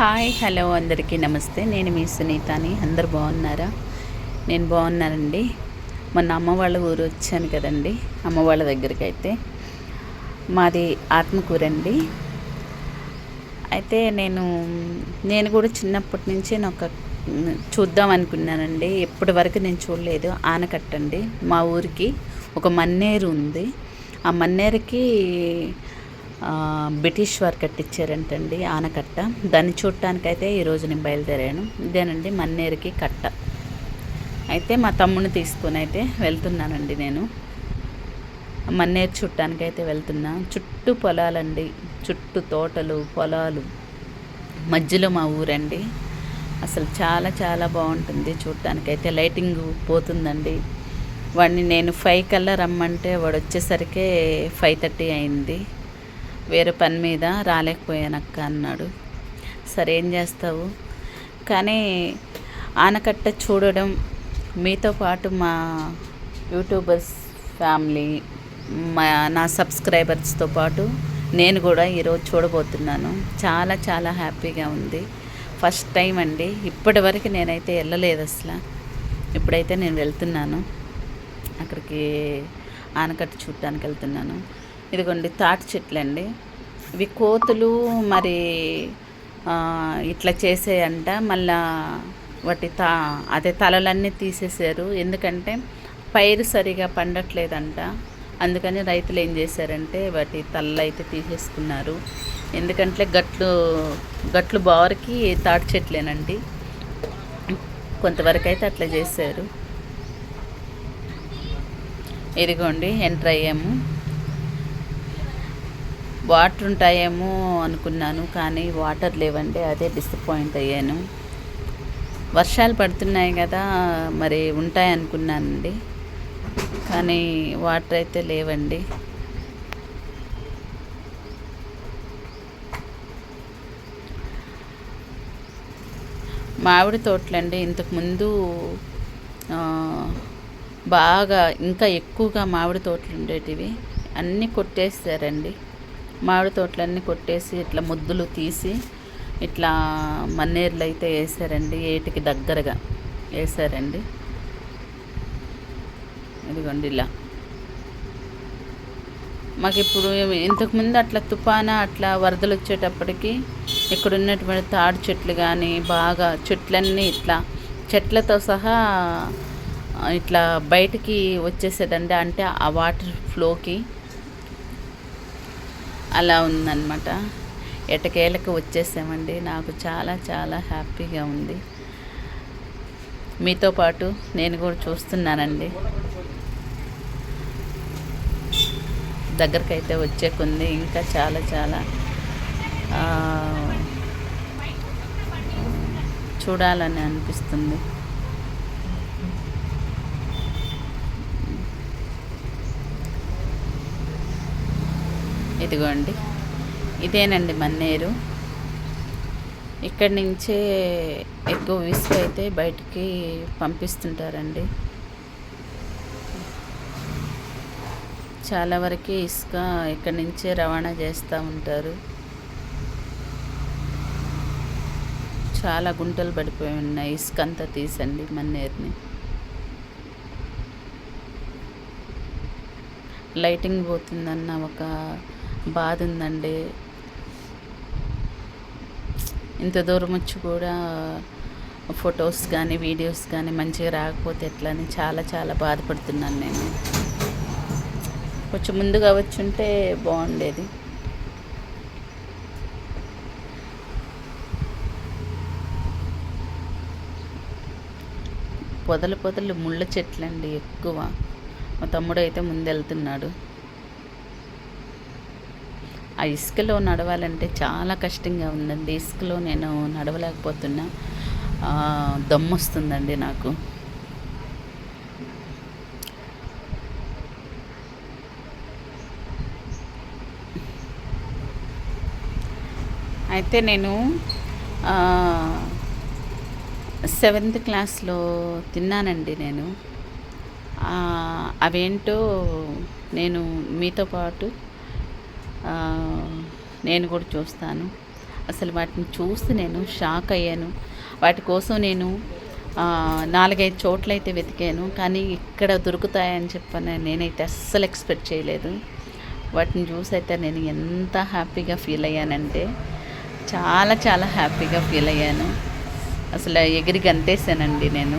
Hi hello అందరికీ నమస్తే. నేను మీ సునీతని. అందరు బాగున్నారా? నేను బాగున్నానండి. మొన్న అమ్మ వాళ్ళ ఊరు వచ్చాను కదండి. అమ్మ వాళ్ళ దగ్గరికి అయితే. మాది ఆత్మకూరండి. అయితే నేను నేను కూడా చిన్నప్పటి నుంచి ఒక చూద్దాం అనుకున్నానండి. ఇప్పటి వరకు నేను చూడలేదు. ఆనకట్టండి. మా ఊరికి ఒక మన్నేరు ఉంది. ఆ మన్నేరుకి బ్రిటిష్ వారు కట్టించారంటండి ఆనకట్ట. దాన్ని చూడటానికైతే ఈరోజు నేను బయలుదేరాను. ఇదేనండి మన్నేరుకి కట్ట. అయితే మా తమ్ముడిని తీసుకొని అయితే వెళ్తున్నానండి నేను. మన్నేరు చుట్టానికైతే వెళ్తున్నా. చుట్టూ పొలాలండి. చుట్టూ తోటలు పొలాలు. మధ్యలో మా ఊరండి. అసలు చాలా చాలా బాగుంటుంది చూడటానికైతే. లైటింగ్ పోతుందండి. వాడిని నేను ఫైవ్ కల్లా రమ్మంటే వాడు వచ్చేసరికి ఫైవ్ థర్టీ అయింది. వేరే పని మీద రాలేకపోయానక్క అన్నాడు. సరే ఏం చేస్తావు? కానీ ఆనకట్ట చూడడం మీతో పాటు మా యూట్యూబర్స్ ఫ్యామిలీ మా నా సబ్స్క్రైబర్స్తో పాటు నేను కూడా ఈరోజు చూడబోతున్నాను. చాలా చాలా హ్యాపీగా ఉంది. ఫస్ట్ టైం అండి. ఇప్పటి వరకు నేనైతే వెళ్ళలేదు అసలు. ఇప్పుడైతే నేను వెళ్తున్నాను. అక్కడికి ఆనకట్ట చూడటానికి వెళ్తున్నాను. ఇదిగోండి తాటి చెట్లు అండి ఇవి కోతులు మరి ఇట్లా చేసేయంట. మళ్ళా వాటి తా అదే తలలన్నీ తీసేశారు. ఎందుకంటే పైరు సరిగా పండట్లేదంట. అందుకని రైతులు ఏం చేశారంటే వాటి తలలు అయితే తీసేసుకున్నారు. ఎందుకంటే గట్లు గట్లు బావరికి తాటి చెట్లేనండి. కొంతవరకు అయితే అట్లా చేశారు. ఇదిగోండి ఎంటర్ అయ్యాము. వాటర్ ఉంటాయేమో అనుకున్నాను కానీ వాటర్ లేవండి అదే డిసప్పాయింట్ అయ్యాను. వర్షాలు పడుతున్నాయి కదా మరి ఉంటాయి అనుకున్నానండి. కానీ వాటర్ అయితే లేవండి. మామిడి తోటలండి ఇంతకుముందు బాగా ఇంకా ఎక్కువగా మామిడి తోటలు ఉండేటివి. అన్నీ కొట్టేసారండి. మామిడి తోటలన్నీ కొట్టేసి ఇట్లా ముద్దులు తీసి ఇట్లా మన్నేర్లు అయితే వేసారండి ఏటికి దగ్గరగా వేసారండి. ఇదిగోండి ఇలా. మాకు ఇప్పుడు ఇంతకుముందు అట్లా తుఫాన అట్లా వరదలు వచ్చేటప్పటికి ఇక్కడ ఉన్నటువంటి తాడి చెట్లు కానీ బాగా చెట్లన్నీ ఇట్లా చెట్లతో సహా ఇట్లా బయటికి వచ్చేసేదండి. అంటే ఆ వాటర్ ఫ్లోకి అలా ఉందన్నమాట. ఎటకేలకు వచ్చేసామండి. నాకు చాలా చాలా హ్యాపీగా ఉంది. మీతో పాటు నేను కూడా చూస్తున్నానండి. దగ్గరకైతే వచ్చే కొంది ఇంకా చాలా చాలా చూడాలని అనిపిస్తుంది. ఇదిగోండి. ఇదేనండి మన్నేరు. ఇక్కడి నుంచే ఎక్కువ ఇసుక అయితే బయటికి పంపిస్తుంటారండి. చాలా వరకు ఇసుక ఇక్కడి నుంచే రవాణా చేస్తూ ఉంటారు. చాలా గుంటలు పడిపోయి ఉన్నాయి ఇసుక అంతా తీసండి మన్నేరుని. లైటింగ్ పోతుందన్న ఒక బాధ ఉందండి ఇంత దూరం వచ్చి కూడా ఫొటోస్ కానీ వీడియోస్ కానీ మంచిగా రాకపోతే ఎట్లా అని చాలా చాలా బాధపడుతున్నాను నేను. కొంచెం ముందుగా వచ్చుంటే బాగుండేది. పొదలు పొదలు ముళ్ళ చెట్లండి ఎక్కువ. మా తమ్ముడు అయితే ముందు వెళ్తున్నాడు ఆ ఇసుకలో నడవాలంటే చాలా కష్టంగా ఉందండి. ఇసుకలో నేను నడవలేకపోతున్నా. దమ్మొస్తుందండి వస్తుందండి నాకు. అయితే నేను సెవెంత్ క్లాస్లో తిన్నానండి నేను. అవేంటో నేను మీతో పాటు నేను కూడా చూస్తాను. అసలు వాటిని చూసి నేను షాక్ అయ్యాను. వాటి కోసం నేను నాలుగైదు చోట్లయితే వెతికాను. కానీ ఇక్కడ దొరుకుతాయని చెప్పని నేనైతే అస్సలు ఎక్స్పెక్ట్ చేయలేదు. వాటిని చూసి అయితే నేను ఎంత హ్యాపీగా ఫీల్ అయ్యానంటే చాలా చాలా హ్యాపీగా ఫీల్ అయ్యాను. అసలు ఎగిరి గంతేసానండి నేను.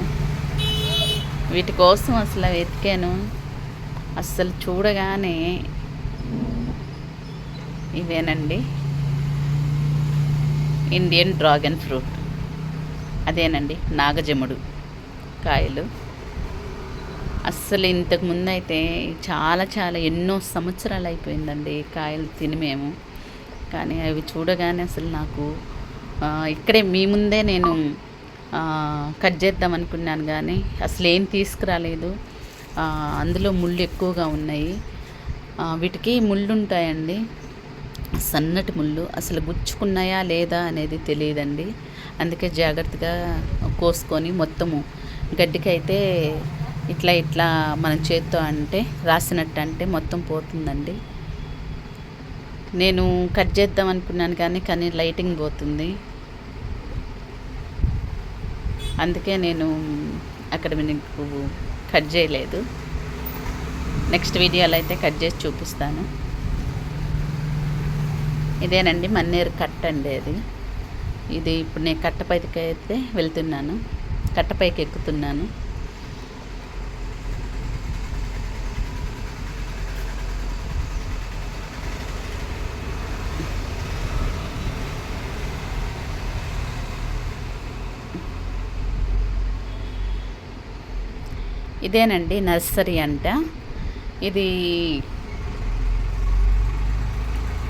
వీటి కోసం అసలు వెతికాను. అస్సలు చూడగానే ఇవేనండి ఇండియన్ డ్రాగన్ ఫ్రూట్. అదేనండి నాగజముడు కాయలు. అస్సలు ఇంతకు ముందు అయితే చాలా చాలా ఎన్నో సంవత్సరాలు అయిపోయిందండి కాయలు తిని మేము. కానీ అవి చూడగానే అసలు నాకు ఇక్కడే మీ ముందే నేను కట్ చేద్దాం అనుకున్నాను కానీ అసలు ఏం తీసుకురాలేదు. అందులో ముళ్ళు ఎక్కువగా ఉన్నాయి. వీటికి ముళ్ళు ఉంటాయండి సన్నటి ముళ్ళు అసలు గుచ్చుకున్నాయా లేదా అనేది తెలియదండి. అందుకే జాగ్రత్తగా కోసుకొని మొత్తము గడ్డికైతే ఇట్లా ఇట్లా మన చేత్తో అంటే రాసినట్టు అంటే మొత్తం పోతుందండి. నేను కట్ చేద్దాం అనుకున్నాను కానీ కానీ లైటింగ్ పోతుంది. అందుకే నేను అక్కడ మీకు కట్ చేయలేదు. నెక్స్ట్ వీడియోలో అయితే కట్ చేసి చూపిస్తాను. ఇదేనండి మన్నేరు కట్ట అండి అది. ఇది ఇప్పుడు నేను కట్టపైకి అయితే వెళ్తున్నాను. కట్టపైకి ఎక్కుతున్నాను. ఇదేనండి నర్సరీ అంట. ఇది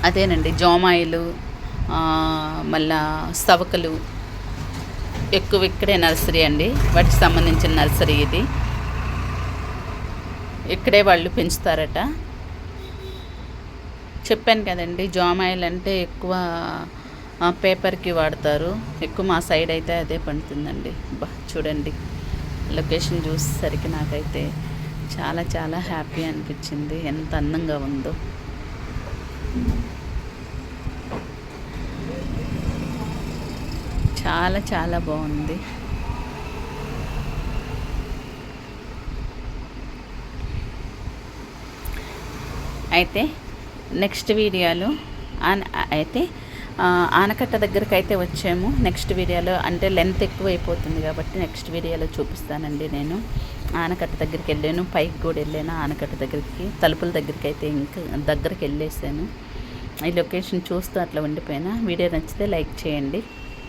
అదేనండి జోమాయిలు మళ్ళా సవకలు ఎక్కువ ఇక్కడే నర్సరీ అండి. వాటికి సంబంధించిన నర్సరీ ఇది. ఇక్కడే వాళ్ళు పెంచుతారట. చెప్పాను కదండి జామాయిల్ అంటే ఎక్కువ పేపర్కి వాడతారు. ఎక్కువ మా సైడ్ అయితే అదే పండుతుందండి. బా చూడండి. లొకేషన్ చూసేసరికి నాకైతే చాలా చాలా హ్యాపీ అనిపించింది. ఎంత అందంగా ఉందో. చాలా చాలా బాగుంది. అయితే నెక్స్ట్ వీడియోలో ఆన్ అయితే ఆనకట్ట దగ్గరికి అయితే వచ్చాము. నెక్స్ట్ వీడియోలో అంటే లెంత్ ఎక్కువ అయిపోతుంది కాబట్టి నెక్స్ట్ వీడియోలో చూపిస్తానండి నేను. ఆనకట్ట దగ్గరికి వెళ్ళాను పైకి కూడా వెళ్ళాను ఆనకట్ట దగ్గరికి తలుపుల దగ్గరికి అయితే ఇంకా దగ్గరికి వెళ్ళేసాను ఈ లొకేషన్ చూస్తూ అట్లా ఉండిపోయినా. వీడియో నచ్చితే లైక్ చేయండి.